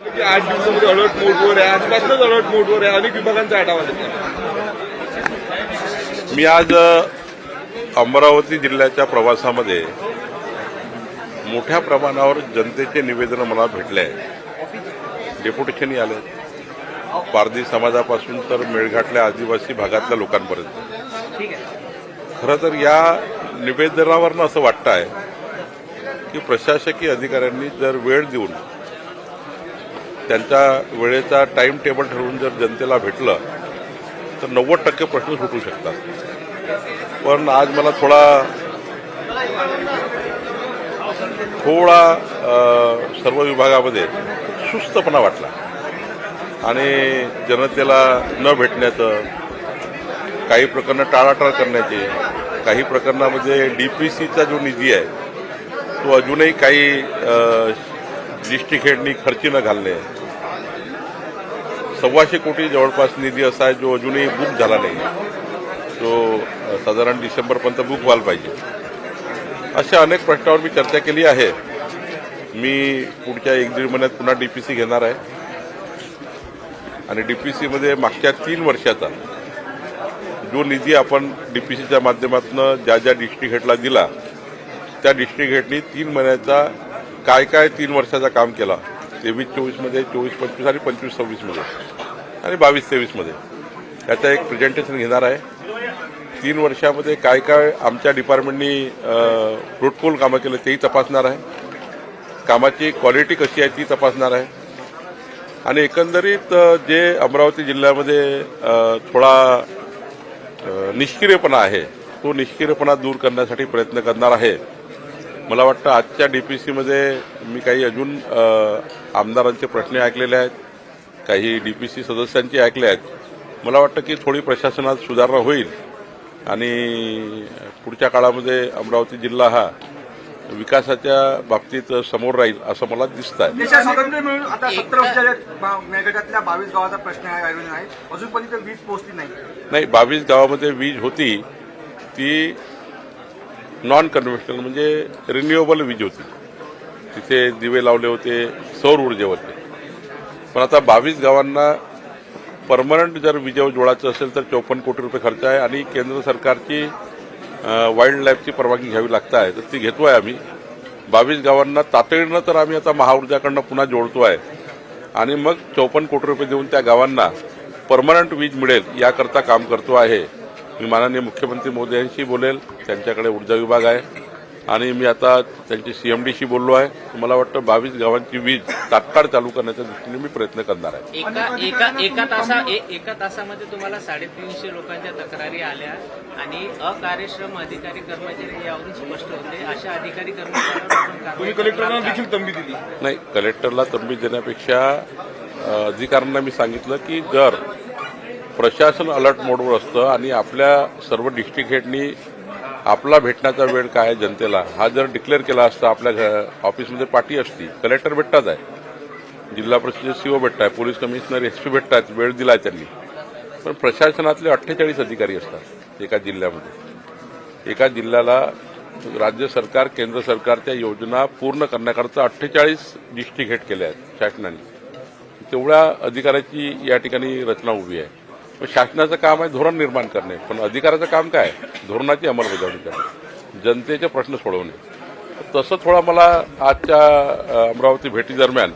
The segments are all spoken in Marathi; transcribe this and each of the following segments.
की आठ दिवसामध्ये अलर्ट मोडवर आहे. आजपासूनच अलर्ट मोडवर आहे. अनेक विभागांचा आढावा घेतला. मी आज अमरावती जिल्ह्याच्या प्रवासामध्ये मोठ्या प्रमाणावर जनतेचे निवेदन मला भेटले आहे. डेप्युटेशनही आले पारधी समाजापासून तर मेळघाटल्या आदिवासी भागातल्या लोकांपर्यंत. खरं तर या निवेदनावरनं असं वाटतं आहे की प्रशासकीय अधिकाऱ्यांनी जर वेळ देऊन त्यांच्या वेळेचा टाइम टेबल ठरवून जर जनतेला भेटलं तर नव्वद टक्के प्रश्न सुटू शकतात. पण आज मला थोडा थोडा सर्व विभागामध्ये सुस्तपणा वाटला. आणि जनतेला न भेटण्याचं काही प्रकरणं टाळाटाळ करण्याची काही प्रकरणामध्ये डीपीसीचा जो निधी आहे तो अजूनही काही डिस्ट्रिक्ट खेळणी खर्ची न घालणे. सव्वाशे कोटी जवळपास निधी असा आहे जो अजूनही बुक झाला नाही. जो साधारण डिसेंबरपर्यंत बुक व्हायला पाहिजे. अशा अनेक प्रश्नावर मी चर्चा केली आहे. मी पुढच्या एक दीड महिन्यात पुन्हा डीपीसी घेणार आहे. आणि डीपीसीमध्ये मागच्या तीन वर्षाचा जो निधी आपण डीपीसीच्या माध्यमातून ज्या ज्या डिस्ट्रिक्ट हेडला दिला त्या डिस्ट्रिक्ट हेडनी तीन महिन्याचा काय काय तीन वर्षाचा काम केला? तेवीस चोवीसमध्ये चोवीस पंचवीस आणि पंचवीस सव्वीसमध्ये आणि बावीस तेवीसमध्ये त्याचं एक प्रेझेंटेशन घेणार आहे. तीन वर्षामध्ये काय काय आमच्या डिपार्टमेंटनी फ्रुटफुल कामं केलं तेही तपासणार आहे. कामाची क्वालिटी कशी आहे ती तपासणार आहे. आणि एकंदरीत जे अमरावती जिल्ह्यामध्ये थोडा निष्क्रियपणा आहे तो निष्क्रियपणा दूर करण्यासाठी प्रयत्न करणार आहे. मला वाटतं आजच्या डीपीसीमध्ये मी काही अजून आमदारांचे प्रश्न ऐकलेले आहेत काही डीपीसी सदस्यांचे ऐकले आहेत. मला वाटतं की थोडी प्रशासनात सुधारणा होईल. आणि पुढच्या काळामध्ये अमरावती जिल्हा हा विकासाच्या बाबतीत समोर राहील असं मला दिसत आहे बावीस गावाचा प्रश्न आहे. अजूनपर्यंत वीज पोहोचली नाही. नाही बावीस गावामध्ये वीज होती. ती नॉन कन्व्हेन्शनल म्हणजे रिन्युएबल वीज होती. तिथे दिवे लावले होते सौर ऊर्जेवरती पण आता बावीस गावांना परमनंट जर विजेवर जोडायचं असेल तर चौपन्न कोटी रुपये खर्च आहे आणि केंद्र सरकारची वाईल्ड लाईफची परवानगी घ्यावी लागत आहे. तर ती घेतो आहे आम्ही. बावीस गावांना तातडीनं तर आम्ही आता महाऊर्जाकडनं पुन्हा जोडतो आहे. आणि मग चौपन्न कोटी रुपये देऊन त्या गावांना परमनंट वीज मिळेल याकरता काम करतो आहे. मी माननीय मुख्यमंत्री मोदयांशी बोलेल त्यांच्याकडे ऊर्जा विभाग आहे. आणि मी आता त्यांची सीएमडीशी बोललो आहे. मला वाटतं बावीस गावांची वीज तात्काळ चालू करण्याच्या दृष्टीने मी प्रयत्न करणार आहे. एका एका एका तासा ए- एका तासामध्ये तुम्हाला साडेतीनशे लोकांच्या तक्रारी आल्या आणि अकार्यक्षम अधिकारी कर्मचारी यावरून स्पष्ट होते. अशा अधिकारी कर्मचाऱ्यांवर आपण कारवाई तुम्ही कलेक्टरांना करणार का? देखील तंबी दिली. नाही कलेक्टरला तंबी देण्यापेक्षा अधिकाऱ्यांना मी सांगितलं की जर प्रशासन अलर्ट मोडवर असतं आणि आपल्या सर्व डिस्ट्रिक्ट हेडनी आपला भेटण्याचा वेळ काय आहे जनतेला हा जर डिक्लेअर केला असता आपल्या घ- ऑफिसमध्ये पाठी असती कलेक्टर भेटतात आहे. जिल्हा परिषदेचे सीओ भेटत आहे पोलीस कमिशनर एसपी भेटतात वेळ दिलाय त्यांनी. पण प्रशासनातले अठ्ठेचाळीस अधिकारी असतात एका जिल्ह्यामध्ये. एका जिल्ह्याला राज्य सरकार केंद्र सरकारच्या योजना पूर्ण करण्याकरता अठ्ठेचाळीस डिस्ट्रिक्ट हेड केल्या आहेत शासनाने. तेवढ्या अधिकाऱ्याची या ठिकाणी रचना उभी आहे. शासनाचं काम आहे धोरण निर्माण करणे. पण अधिकाराचं काम काय? आहे? धोरणाची अंमलबजावणी करणे. जनतेचे प्रश्न सोडवणे. तसं थोडा मला आजच्या अमरावती भेटीदरम्यान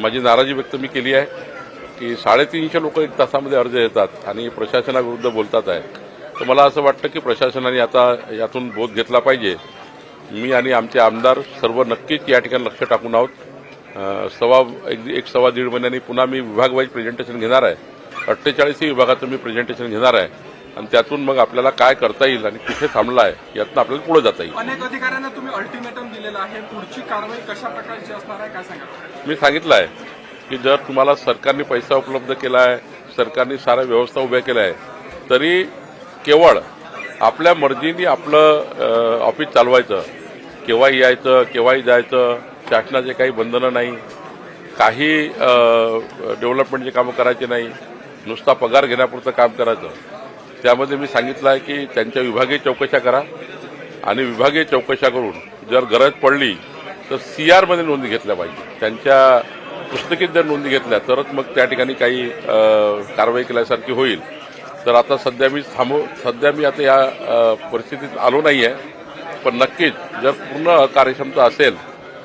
माझी नाराजी व्यक्त मी केली आहे की साडेतीनशे लोक एक तासामध्ये अर्ज येतात आणि प्रशासनाविरुद्ध बोलतात आहे. तर मला असं वाटतं की प्रशासनाने आता यातून बोध घेतला पाहिजे. मी आणि आमचे आमदार सर्व नक्कीच या ठिकाणी लक्ष टाकून आहोत. सवा एक एक सव्वा दीड महिन्यांनी पुन्हा मी विभागवाईज प्रेझेंटेशन घेणार आहे. अठ्ठेचाळीसही विभागाचं मी प्रेझेंटेशन घेणार आहे. आणि त्यातून मग आपल्याला काय करता येईल आणि कुठे थांबला आहे यातनं आपल्याला पुढे जाता येईल. अनेक अधिकाऱ्यांना तुम्ही अल्टिमेटम दिलेलं आहे. पुढची कारवाई कशा प्रकारची असणार आहे काय सांगा मी सांगितलं आहे की जर तुम्हाला सरकारने पैसा उपलब्ध केला आहे सरकारने साऱ्या व्यवस्था उभ्या केल्या आहे तरी केवळ आपल्या मर्जीने आपलं ऑफिस चालवायचं. केव्हाही यायचं केव्हाही जायचं शासनाचे काही बंधनं नाही काही डेव्हलपमेंटची कामं करायची नाही. नुसता पगार घेण्यापुरतं काम करायचं. त्यामध्ये मी सांगितलं आहे की त्यांच्या विभागीय चौकशा करा आणि विभागीय चौकशा करून जर गरज पडली तर सीआरमध्ये नोंदी घेतल्या पाहिजे. त्यांच्या पुस्तकीत जर नोंदी घेतल्या तरच मग त्या ठिकाणी काही कारवाई केल्यासारखी होईल. तर आता सध्या मी थांबव सध्या मी आता या परिस्थितीत आलो नाही आहे पण नक्कीच जर पूर्ण कार्यक्षमता असेल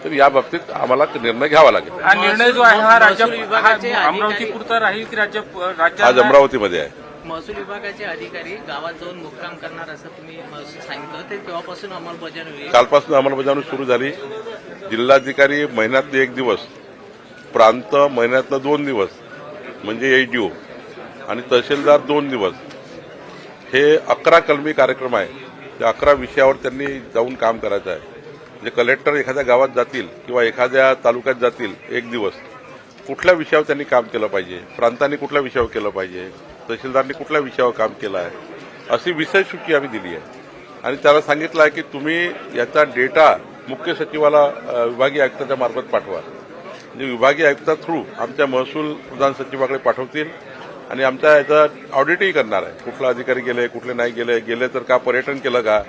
तर या बाबतीत आम्हाला निर्णय घ्यावा लागेल. हा निर्णय जो आहे हा राज्य हा अमरावती पुरता राहील की राज्य आज राज्यात अमरावतीमध्ये आहे. महसूल विभागाचे अधिकारी गावात जाऊन मुक्काम करणार असं तुम्ही सांगितलं. ते तेव्हापासून अंमलबजावणी होईल. कालपासून अंमलबजावणी सुरू झाली. जिल्हाधिकारी महिन्यातले एक दिवस प्रांत महिन्यातलं दोन दिवस म्हणजे एचडीओ आणि तहसीलदार दोन दिवस. हे अकरा कलमी कार्यक्रम आहे. त्या अकरा विषयावर त्यांनी जाऊन काम करायचं आहे. म्हणजे कलेक्टर एखाद्या गावात जातील किंवा एखाद्या तालुक्यात जातील एक दिवस कुठल्या विषयावर त्यांनी काम केलं पाहिजे? प्रांतांनी कुठल्या विषयावर केलं पाहिजे? तहसीलदारनी कुठल्या विषयावर काम केलं आहे? अशी विषय सूची आम्ही दिली आहे. आणि त्याला सांगितलं आहे की तुम्ही याचा डेटा मुख्य सचिवाला विभागीय आयुक्ताच्या मार्फत पाठवा. म्हणजे विभागीय आयुक्ता थ्रू आमच्या महसूल प्रधान सचिवाकडे पाठवतील आणि आमच्या याचा ऑडिटही करणार आहे. कुठला अधिकारी गेले कुठले नाही गेले गेले तर का पर्यटन केलं का?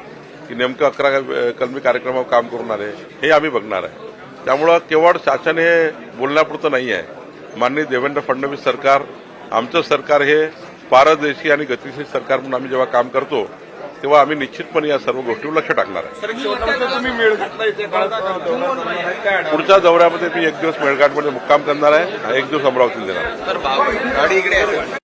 की नेमकं अकरा कलमी कार्यक्रमावर काम करून आले हे आम्ही बघणार आहे त्यामुळं केवळ शासन हे बोलण्यापुरतं नाही आहे माननीय देवेंद्र फडणवीस सरकार आमचं सरकार हे पारदर्शी आणि गतिशील सरकार म्हणून आम्ही जेव्हा काम करतो तेव्हा आम्ही निश्चितपणे या सर्व गोष्टीवर लक्ष टाकणार आहे आहे. काय आढावा? पुढच्या दौऱ्यामध्ये मी एक दिवस मेळघाटमध्ये मुक्काम करणार आहे आणि एक दिवस अमरावतीला देणार आहे.